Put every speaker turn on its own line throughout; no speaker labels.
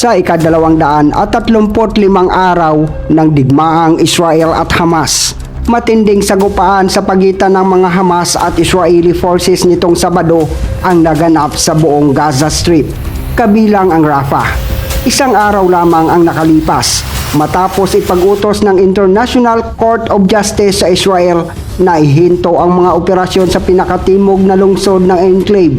sa ikadalawang daan at tatlumpot limang araw ng digmaang Israel at Hamas. Matinding sagupaan sa pagitan ng mga Hamas at Israeli forces nitong Sabado ang naganap sa buong Gaza Strip, kabilang ang Rafah. Isang araw lamang ang nakalipas matapos ipag-utos ng International Court of Justice sa Israel na ihinto ang mga operasyon sa pinakatimog na lungsod ng enclave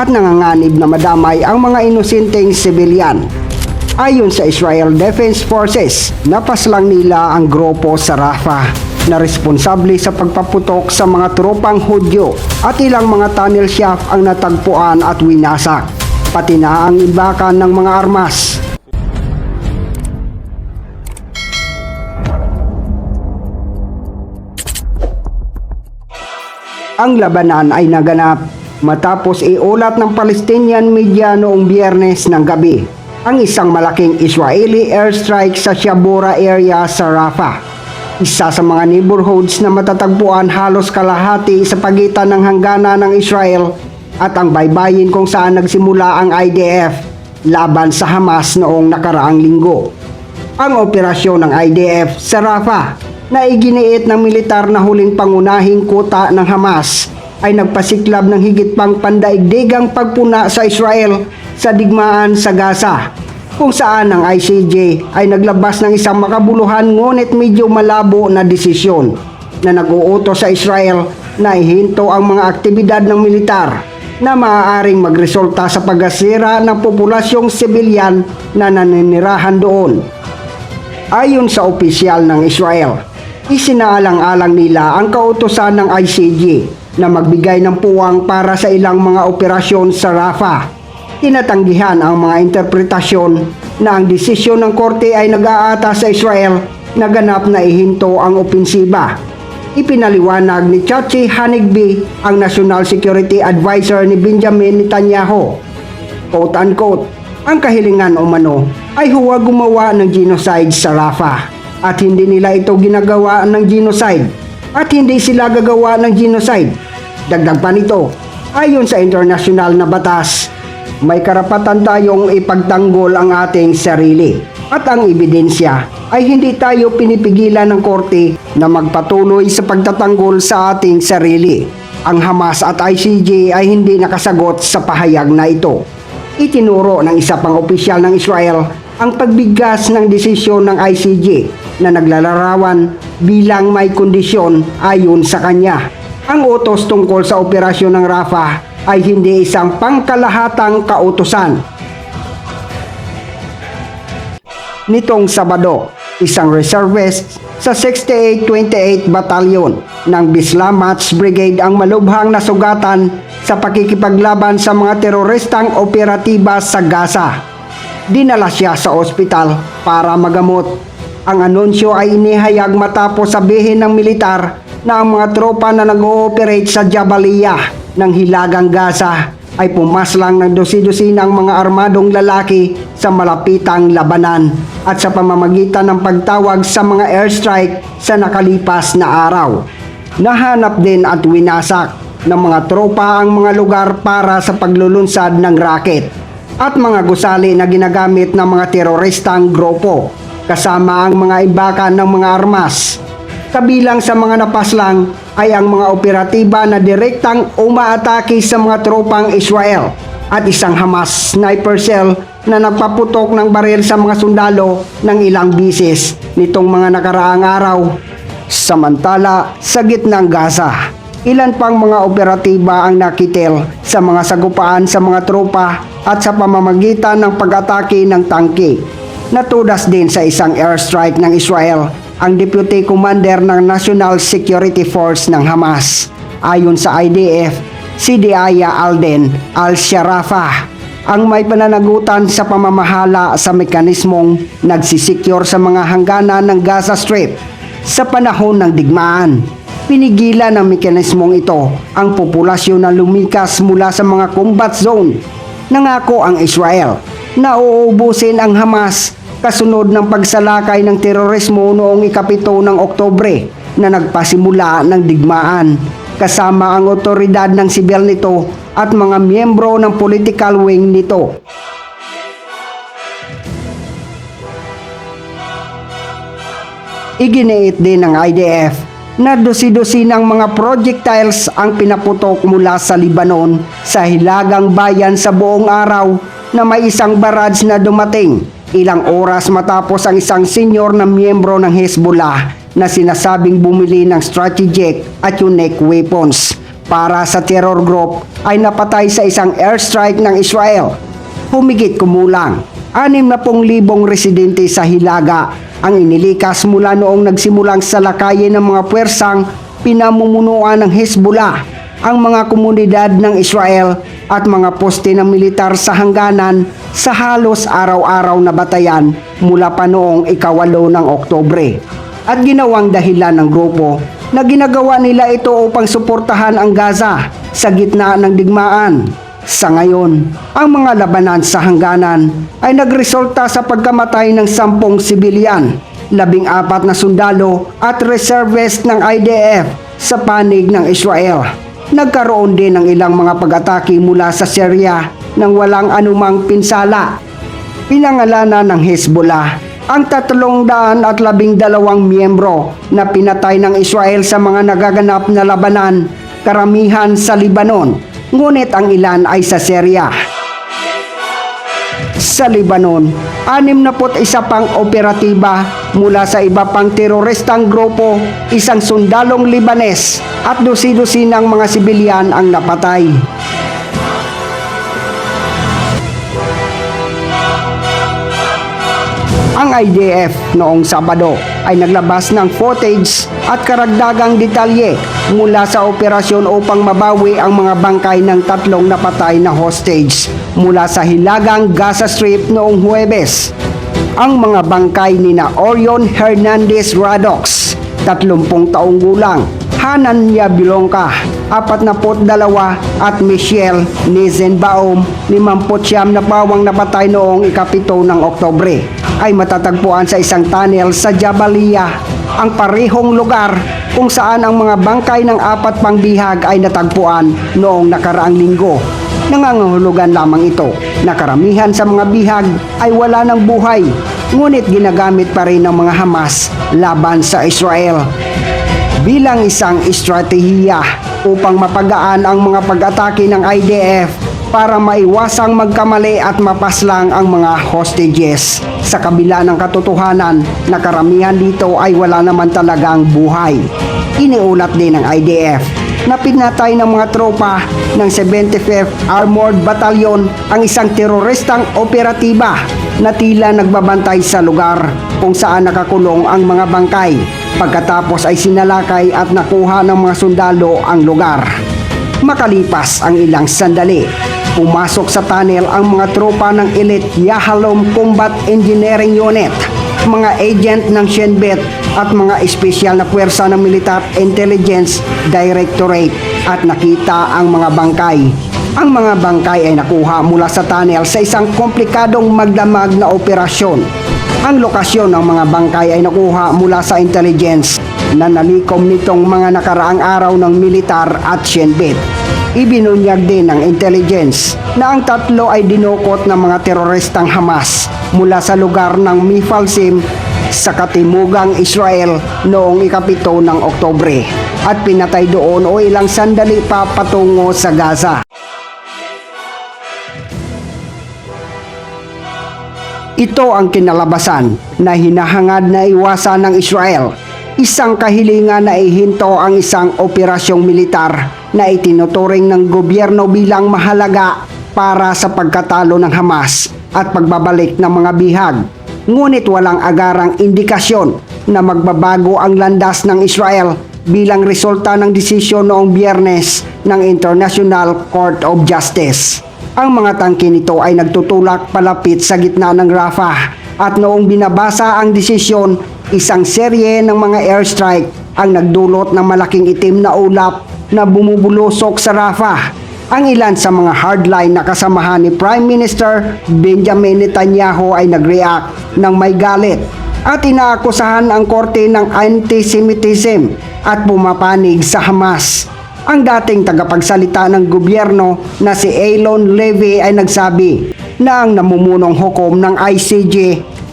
at nanganganib na madamay ang mga inosenteng sibilyan. Ayon sa Israel Defense Forces, napaslang nila ang grupo sa Rafah na responsable sa pagpaputok sa mga tropang Hudyo at ilang mga tunnel shaft ang natagpuan at winasak, pati na ang imbakan ng mga armas. Ang labanan ay naganap matapos iulat ng Palestinian media noong biyernes ng gabi ang isang malaking Israeli airstrike sa Shabura area sa Rafah. Isa sa mga neighborhoods na matatagpuan halos kalahati sa pagitan ng hanggana ng Israel at ang baybayin kung saan nagsimula ang IDF laban sa Hamas noong nakaraang linggo. Ang operasyon ng IDF sa Rafah na iginiit ng militar na huling pangunahing kuta ng Hamas ay nagpasiklab ng higit pang pandaigdigang pagpuna sa Israel sa digmaan sa Gaza kung saan ang ICJ ay naglabas ng isang makabuluhan ngunit medyo malabo na desisyon na nag-uutos sa Israel na ihinto ang mga aktibidad ng militar na maaaring magresulta sa pagkasira ng populasyong sibilyan na naninirahan doon. Ayon sa opisyal ng Israel, isinaalang-alang nila ang kautosan ng ICJ na magbigay ng puwang para sa ilang mga operasyon sa Rafah. Tinatanggihan ang mga interpretasyon na ang desisyon ng korte ay nag-aata sa Israel na ganap na ihinto ang opensiba. Ipinaliwanag ni Chachi Hanigby, ang National Security Advisor ni Benjamin Netanyahu. Quote-unquote, ang kahilingan umano ay huwag gumawa ng genocide sa Rafah at hindi nila ito ginagawa ng genocide at hindi sila gagawa ng genocide. Dagdag pa nito, ayon sa international na batas, may karapatan tayong ipagtanggol ang ating sarili at ang ebidensya ay hindi tayo pinipigilan ng korte na magpatuloy sa pagtatanggol sa ating sarili. Ang Hamas at ICJ ay hindi nakasagot sa pahayag na ito. Itinuro ng isa pang opisyal ng Israel ang pagbigkas ng desisyon ng ICJ na naglalarawan bilang may kondisyon ayon sa kanya. Ang utos tungkol sa operasyon ng Rafah ay hindi isang pangkalahatang kautosan. Nitong Sabado, isang reservist sa 6828 Batalyon ng Bislamats Brigade ang malubhang nasugatan sa pakikipaglaban sa mga teroristang operatiba sa Gaza. Dinala siya sa ospital para magamot. Ang anunsyo ay inihayag matapos sabihin ng militar na ang mga tropa na nag-ooperate sa Jabaliyah ng Hilagang Gaza ay pumaslang ng dosi-dosinang mga armadong lalaki sa malapitang labanan at sa pamamagitan ng pagtawag sa mga airstrike sa nakalipas na araw. Nahanap din at winasak ng mga tropa ang mga lugar para sa paglulunsad ng raket at mga gusali na ginagamit ng mga teroristang grupo kasama ang mga imbakan ng mga armas. Kabilang sa mga napaslang ay ang mga operatiba na direktang umaatake sa mga tropang Israel at isang Hamas sniper cell na nagpaputok ng baril sa mga sundalo ng ilang bisis nitong mga nakaraang araw. Samantala, sa gitnang Gaza, ilan pang mga operatiba ang nakitil sa mga sagupaan sa mga tropa at sa pamamagitan ng pag-atake ng tangke. Natudas din sa isang airstrike ng Israel ang Deputy Commander ng National Security Force ng Hamas. Ayon sa IDF, si Diaya Alden al-Sharafa ang may pananagutan sa pamamahala sa mekanismong nagsisecure sa mga hangganan ng Gaza Strip sa panahon ng digmaan. Pinigilan ng mekanismong ito ang populasyon na lumikas mula sa mga combat zone. Nangako ang Israel na uubusin ang Hamas kasunod ng pagsalakay ng terorismo noong ikapito ng Oktobre na nagpasimula ng digmaan kasama ang otoridad ng sibil nito at mga miyembro ng political wing nito. Iginiit din ng IDF na dosi-dosi ng mga projectiles ang pinaputok mula sa Libanon sa hilagang bayan sa buong araw na may isang barrage na dumating ilang oras matapos ang isang senior na miyembro ng Hezbollah na sinasabing bumili ng strategic at unique weapons para sa terror group ay napatay sa isang airstrike ng Israel. Humigit kumulang, 60,000 residente sa Hilaga ang inilikas mula noong nagsimulang salakayin ng mga puwersang pinamumunuan ng Hezbollah ang mga komunidad ng Israel at mga poste ng militar sa hangganan sa halos araw-araw na batayan mula pa noong ikawalo ng Oktobre. At ginawang dahilan ng grupo na ginagawa nila ito upang suportahan ang Gaza sa gitna ng digmaan. Sa ngayon, ang mga labanan sa hangganan ay nagresulta sa pagkamatay ng sampung sibilyan, labing apat na sundalo at reservist ng IDF sa panig ng Israel. Nagkaroon din ng ilang mga pag-atake mula sa Syria nang walang anumang pinsala. Pinangalanan ng Hezbollah ang tatlong daan at labing dalawang miyembro na pinatay ng Israel sa mga nagaganap na labanan, karamihan sa Libanon, ngunit ang ilan ay sa Syria. Sa Libanon, 61 pang operatiba mula sa iba pang teroristang grupo, isang sundalong Libanes at dusi-dusi ng mga sibilyan ang napatay. Ang IDF noong Sabado ay naglabas ng footage at karagdagang detalye mula sa operasyon upang mabawi ang mga bangkay ng tatlong napatay na hostage mula sa Hilagang Gaza Strip noong Huwebes. Ang mga bangkay ni na Orion Hernandez Radox, 30 taong gulang, Hananya Bilongka, 42 at Michelle Nizenbaum, 59 na pawang napatay noong ikapito ng Oktobre ay matatagpuan sa isang tunnel sa Jabalia, ang parehong lugar kung saan ang mga bangkay ng apat pang bihag ay natagpuan noong nakaraang linggo. Nangangahulugan lamang ito na karamihan sa mga bihag ay wala ng buhay, ngunit ginagamit pa rin ng mga Hamas laban sa Israel bilang isang estratehiya upang mapagaan ang mga pag-atake ng IDF para maiwasang magkamali at mapaslang ang mga hostages. Sa kabila ng katotohanan na karamihan dito ay wala naman talagang buhay. Iniulat din ng IDF na pinatay ng mga tropa ng 75th Armored Battalion ang isang teroristang operatiba na tila nagbabantay sa lugar kung saan nakakulong ang mga bangkay. Pagkatapos ay sinalakay at nakuha ng mga sundalo ang lugar. Makalipas ang ilang sandali, pumasok sa tunnel ang mga tropa ng Elite Yahalom Combat Engineering Unit, mga agent ng Shin Bet at mga espesyal na puwersa ng Militar Intelligence Directorate at nakita ang mga bangkay. Ang mga bangkay ay nakuha mula sa tunnel sa isang komplikadong magdamag na operasyon. Ang lokasyon ng mga bangkay ay nakuha mula sa intelligence na nalikom nitong mga nakaraang araw ng militar at Shenbet. Ibinunyag din ng intelligence na ang tatlo ay dinukot ng mga teroristang Hamas mula sa lugar ng Mifalsim sa katimugang Israel noong ikapito ng Oktobre at pinatay doon o ilang sandali pa patungo sa Gaza. Ito ang kinalabasan na hinahangad na iwasan ng Israel. Isang kahilingan na ihinto ang isang operasyong militar na itinuturing ng gobyerno bilang mahalaga para sa pagkatalo ng Hamas at pagbabalik ng mga bihag. Ngunit walang agarang indikasyon na magbabago ang landas ng Israel bilang resulta ng desisyon noong biyernes ng International Court of Justice. Ang mga tangke nito ay nagtutulak palapit sa gitna ng Rafah at noong binabasa ang desisyon, isang serye ng mga airstrike ang nagdulot ng malaking itim na ulap na bumubulusok sa Rafah. Ang ilan sa mga hardline na kasamahan ni Prime Minister Benjamin Netanyahu ay nag-react ng may galit at inaakusahan ang korte ng antisemitism at pumapanig sa Hamas. Ang dating tagapagsalita ng gobyerno na si Elon Levy ay nagsabi na ang namumunong hukom ng ICJ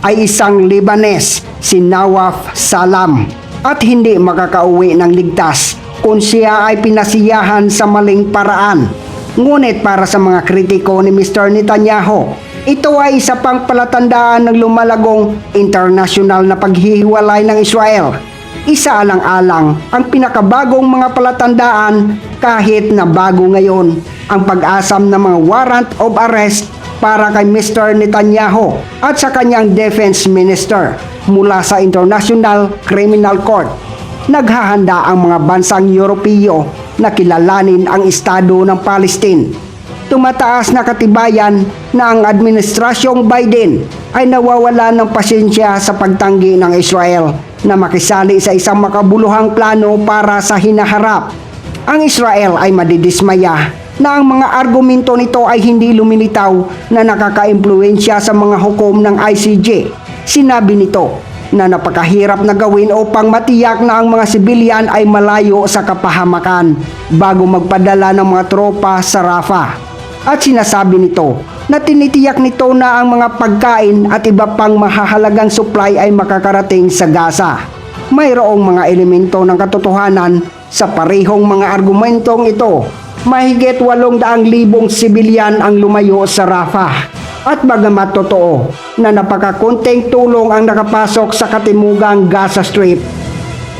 ay isang Libanes, si Nawaf Salam, at hindi makakauwi ng ligtas kung siya ay pinasiyahan sa maling paraan. Ngunit para sa mga kritiko ni Mr. Netanyahu, ito ay isa pang palatandaan ng lumalagong internasyonal na paghihiwalay ng Israel. Isa alang-alang ang pinakabagong mga palatandaan kahit na bago ngayon ang pag-asam ng mga warrant of arrest para kay Mr. Netanyahu at sa kanyang defense minister mula sa International Criminal Court. Naghahanda ang mga bansang Europeo na kilalanin ang estado ng Palestine tumataas na katibayan na ang administrasyong Biden ay nawawala ng pasensya sa pagtanggi ng Israel na makisali sa isang makabuluhang plano para sa hinaharap. Ang Israel ay madidismaya na ang mga argumento nito ay hindi lumilitaw na nakakaimpluensya sa mga hukom ng ICJ. Sinabi nito na napakahirap na gawin upang matiyak na ang mga sibilyan ay malayo sa kapahamakan bago magpadala ng mga tropa sa Rafah. At sinasabi nito na tinitiyak nito na ang mga pagkain at iba pang mahahalagang supply ay makakarating sa Gaza. Mayroong mga elemento ng katotohanan sa parehong mga argumentong ito. Mahigit 800,000 sibilyan ang lumayo sa Rafah. At bagamat totoo na napakakunting tulong ang nakapasok sa katimugang Gaza Strip,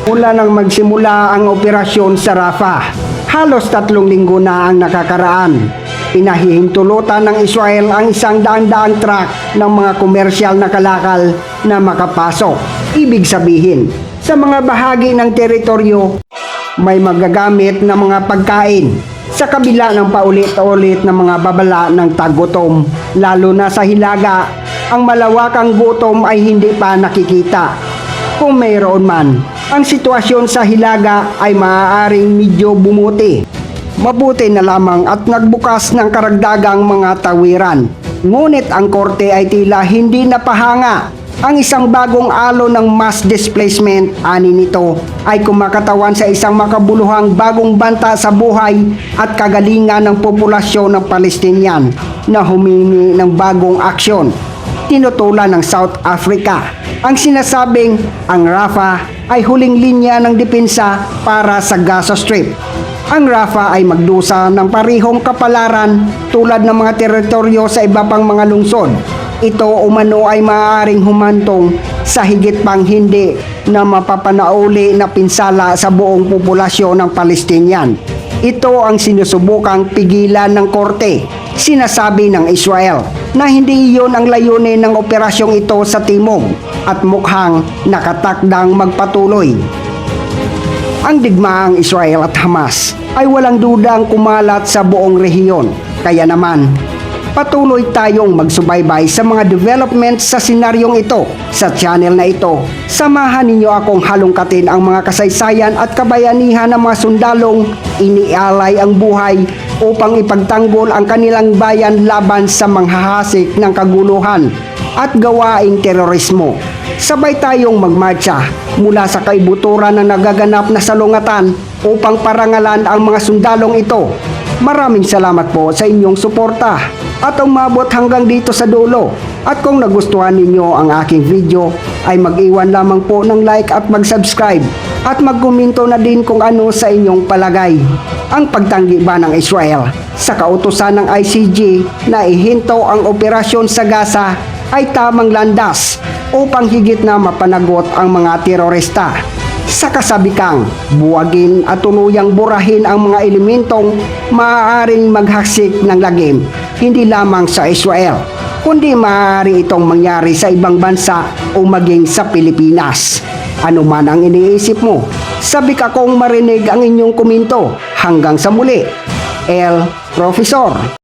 mula nang magsimula ang operasyon sa Rafah. Halos tatlong linggo na ang nakakaraan. Pinahihintulutan ng Israel ang isang daang-daang truck ng mga komersyal na kalakal na makapasok. Ibig sabihin, sa mga bahagi ng teritoryo, may magagamit na mga pagkain sa kabila ng paulit-ulit na mga babala ng tagutom, lalo na sa hilaga, ang malawakang gutom ay hindi pa nakikita. Kung mayroon man, ang sitwasyon sa hilaga ay maaaring medyo bumuti. Mabuti na lamang at nagbukas ng karagdagang mga tawiran. Ngunit ang korte ay tila hindi napahanga. Ang isang bagong alo ng mass displacement, ani nito, ay kumakatawan sa isang makabuluhang bagong banta sa buhay at kagalingan ng populasyon ng Palestinian na humingi ng bagong aksyon tinutulan ng South Africa. Ang sinasabing ang Rafah ay huling linya ng depensa para sa Gaza Strip. Ang Rafah ay magdusa ng parihong kapalaran tulad ng mga teritoryo sa iba pang mga lungsod. Ito umano ay maaaring humantong sa higit pang hindi na mapapanauli na pinsala sa buong populasyon ng Palestinian. Ito ang sinusubukang pigilan ng korte. Sinasabi ng Israel na hindi iyon ang layunin ng operasyong ito sa timog at mukhang nakatakdang magpatuloy. Ang digmaang Israel at Hamas ay walang dudang kumalat sa buong rehiyon. Kaya naman, patuloy tayong magsubaybay sa mga developments sa senaryong ito sa channel na ito. Samahan ninyo akong halongkatin ang mga kasaysayan at kabayanihan ng mga sundalong inialay ang buhay upang ipagtanggol ang kanilang bayan laban sa manghahasik ng kaguluhan at gawaing terorismo. Sabay tayong magmarcha mula sa kaibuturan na nagaganap na salungatan upang parangalan ang mga sundalong ito. Maraming salamat po sa inyong suporta at umabot hanggang dito sa dulo. At kung nagustuhan ninyo ang aking video ay mag-iwan lamang po ng like at mag-subscribe at magkomento na din kung ano sa inyong palagay. Ang pagtanggi ba ng Israel sa kautusan ng ICJ na ihinto ang operasyon sa Gaza ay tamang landas upang higit na mapanagot ang mga terorista. Sa kasabikang, buwagin at tuluyang burahin ang mga elementong maaaring maghaksik ng lagim, hindi lamang sa Israel, kundi maaari itong mangyari sa ibang bansa o maging sa Pilipinas. Ano man ang iniisip mo, sabik akong marinig ang inyong komento. Hanggang sa muli, El Profesor.